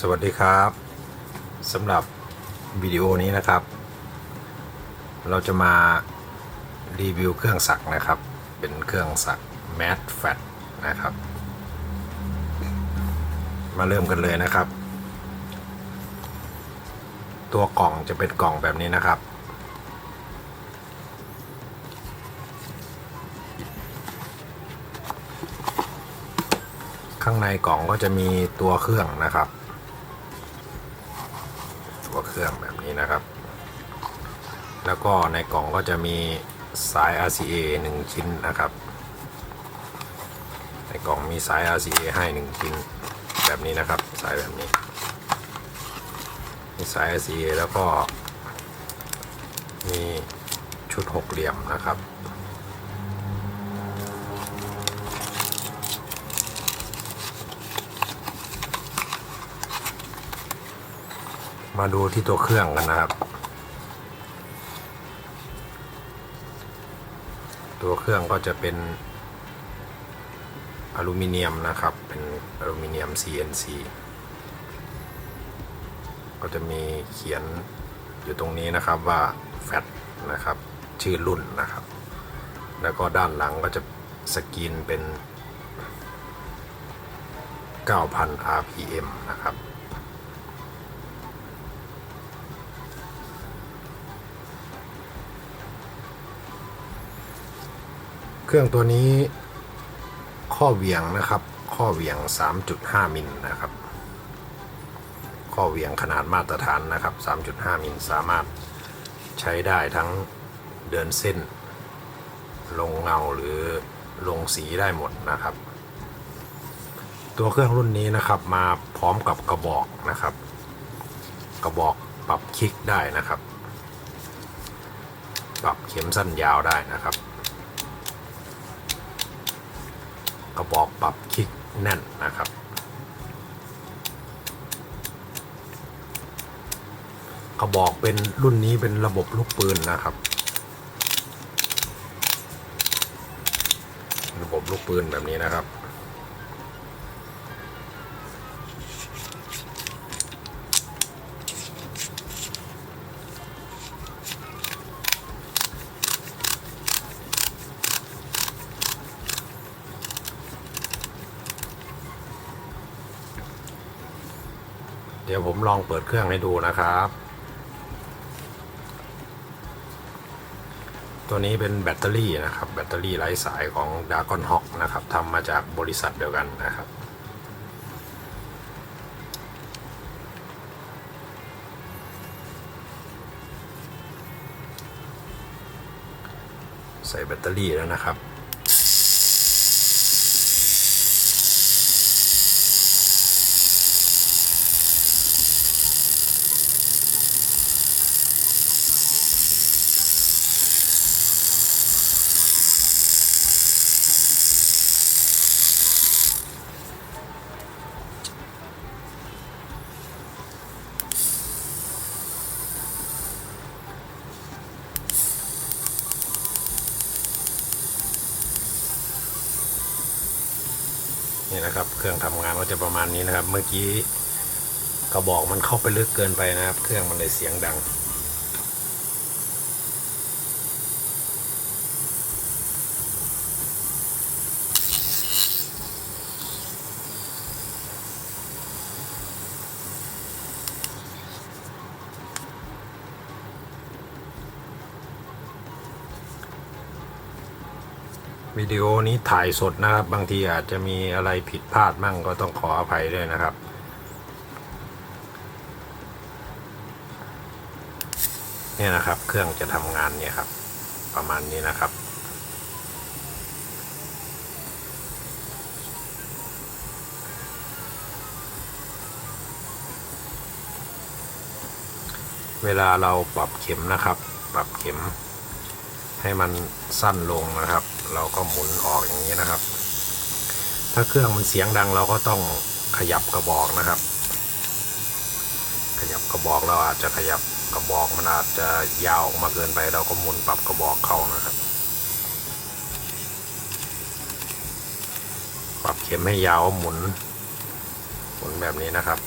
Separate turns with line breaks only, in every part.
สวัสดีครับสำหรับวิดีโอนี้นะครับ เราจะมารีวิวเครื่องสักนะครับ เป็นเครื่องสัก Mat Fat นะครับ มาเริ่มกันเลยนะครับ ตัวกล่องจะเป็นกล่องแบบนี้นะครับ ข้างในกล่องก็จะมีตัวเครื่องนะครับ เครื่องแบบนี้นะครับ แล้วก็ในกล่องก็จะมีสาย RCA 1 ชิ้นนะครับ ในกล่องมีสาย RCA ให้ 1 ชิ้นแบบนี้นะครับ สายแบบนี้ มีสาย RCA แล้วก็มีชุดหกเหลี่ยมนะครับ มาดูที่ตัวเครื่องกันนะครับ ตัวเครื่องก็จะเป็นอลูมิเนียมนะครับ เป็นอลูมิเนียม CNC ก็จะมีเขียนอยู่ตรงนี้นะครับว่าแฟตนะครับ ชื่อรุ่นนะครับ แล้วก็ด้านหลังก็จะสกรีนเป็น 9,000 RPM นะครับ เครื่องตัวนี้ข้อเหวียงนะครับ ข้อเหวียง 3.5 มิลนะครับ ข้อเหวียงขนาดมาตรฐานนะครับ 3.5 มิลสามารถใช้ได้ทั้งเดินเส้น ลงเงาหรือลงสีได้หมดนะครับ ตัวเครื่องรุ่นนี้นะครับมาพร้อมกับกระบอกนะครับ กระบอกปรับคลิกได้นะครับ ปรับเข็มสั้นยาวได้นะครับ กระบอกปรับคลิกแน่นนะครับกระบอกเป็นรุ่นนี้เป็นระบบลูกปืนนะครับ ระบบลูกปืนแบบนี้นะครับ เดี๋ยวผมลองเปิดเครื่องให้ดูนะครับ ตัวนี้เป็นแบตเตอรี่นะครับ แบตเตอรี่ไร้สายของ d r a g o n Hawk นะครับทำมาจากบริษัทเดียวกันนะครับใส่แบตเตอรี่แล้วนะครับ นี่นะครับ เครื่องทำงานก็จะประมาณนี้นะครับ เมื่อกี้กระบอกมันเข้าไปลึกเกินไปนะครับ เครื่องมันเลยเสียงดัง วิดีโอนี้ถ่ายสดนะครับ บางทีอาจจะมีอะไรผิดพลาดมั่งก็ต้องขออภัยด้วยนะครับ เนี่ยนะครับ เครื่องจะทำงานเนี่ยครับ ประมาณนี้นะครับเวลาเราปรับเข็มนะครับ ปรับเข็ม ให้มันสั้นลงนะครับ เราก็หมุนออกอย่างนี้นะครับ ถ้าเครื่องมันเสียงดังเราก็ต้องขยับกระบอกนะครับ ขยับกระบอกเราอาจจะขยับกระบอกมันอาจจะยาวออกมาเกินไป เราก็หมุนปรับกระบอกเข้านะครับ ปรับเข็มให้ยาวหมุนหมุนแบบนี้นะครับ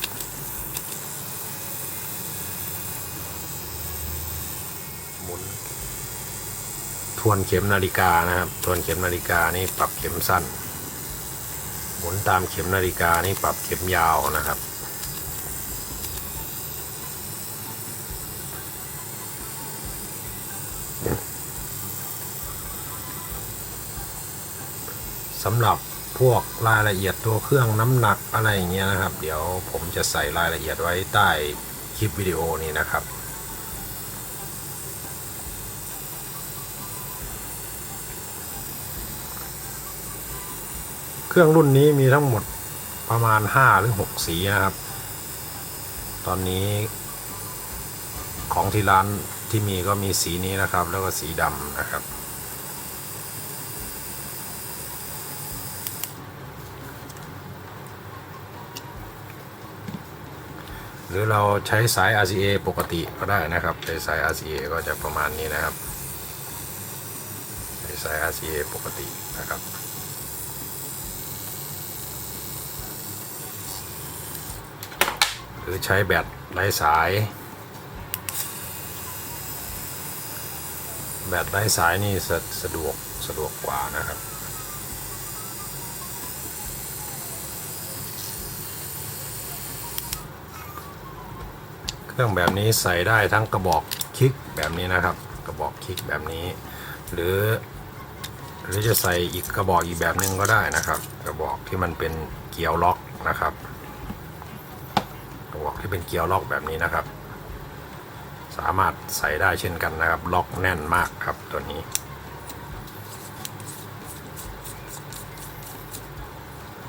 ทวนเข็มนาฬิกานะครับทวนเข็มนาฬิกานี่ปรับเข็มสั้น หมุนตามเข็มนาฬิกานี่ปรับเข็มยาวนะครับสำหรับพวกรายละเอียดตัวเครื่องน้ำหนักอะไรอย่างเงี้ยนะครับ เดี๋ยวผมจะใส่รายละเอียดไว้ใต้คลิปวิดีโอนี้นะครับ เครื่องรุ่นนี้มีทั้งหมดประมาณ 5 หรือ 6 สีนะครับ ตอนนี้ของที่ร้านที่มีก็มีสีนี้นะครับ แล้วก็สีดำนะครับ หรือเราใช้สาย RCA ปกติก็ได้นะครับ ใช้สาย RCA ก็จะประมาณนี้นะครับ ใช้สาย RCA ปกตินะครับ รือใช้แบตไร้สาย แบตไร้สายนี่สะสะดวกสะดวกกว่านะครับเครื่องแบบนี้ใส่ได้ทั้งกระบอกคลิกแบบนี้นะครับ กระบอกคลิกแบบนี้ หรือ หรือจะใส่อีกกระบอกอีกแบบหนึงก็ได้นะครับ กระบอกที่มันเป็นเกียวล็อกนะครับ ที่เป็นเกียวล็อกแบบนี้นะครับ สามารถใส่ได้เช่นกันนะครับ ล็อกแน่นมากครับตัวนี้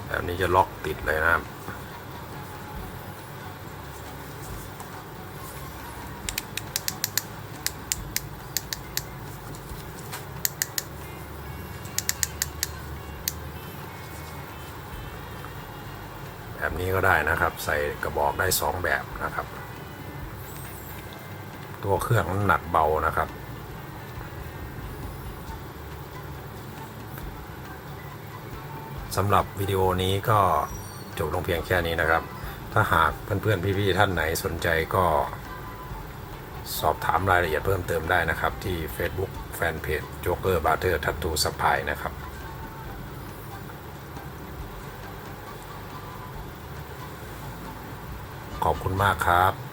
แบบนี้จะล็อกติดเลยนะครับ นี้ก็ได้นะครับ ใส่กระบอกได้สองแบบนะครับ ตัวเครื่องน้ำหนักเบานะครับ สำหรับวิดีโอนี้ก็จบลงเพียงแค่นี้นะครับ ถ้าหากเพื่อนๆพี่ๆท่านไหนสนใจก็สอบถามรายละเอียดเพิ่มเติมได้นะครับ ที่ Facebook Fanpage Joker Butter Tattoo Supply นะครับ ขอบคุณมากครับ